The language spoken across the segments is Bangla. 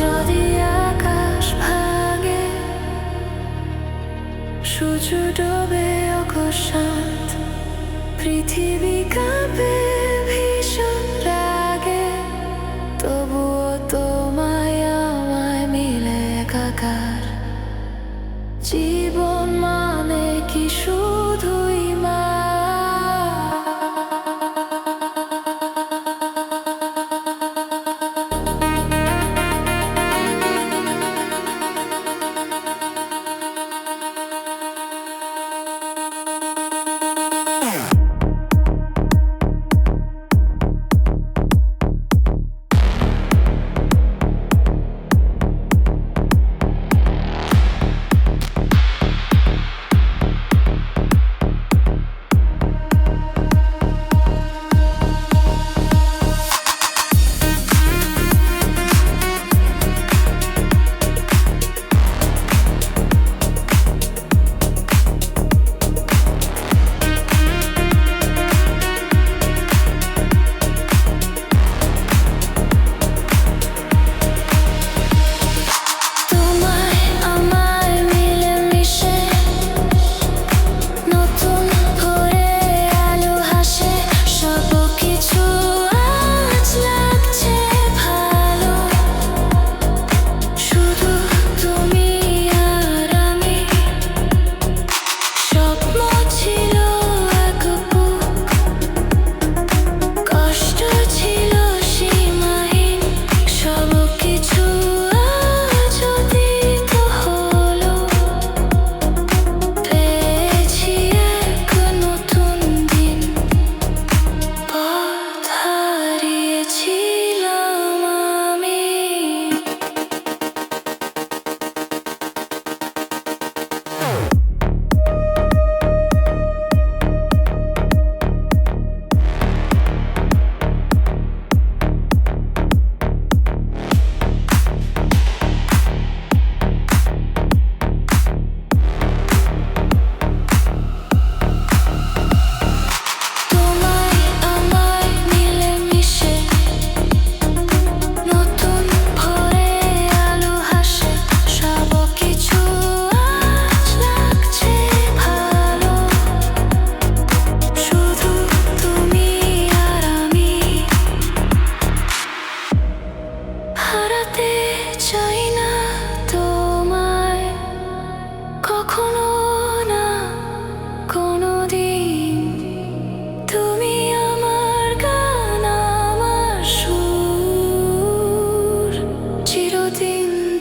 যদি আকাশ ভাঙে সূর্য ডোবে অকস্মাৎ পৃথিবী কাঁপে।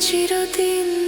চিরদিন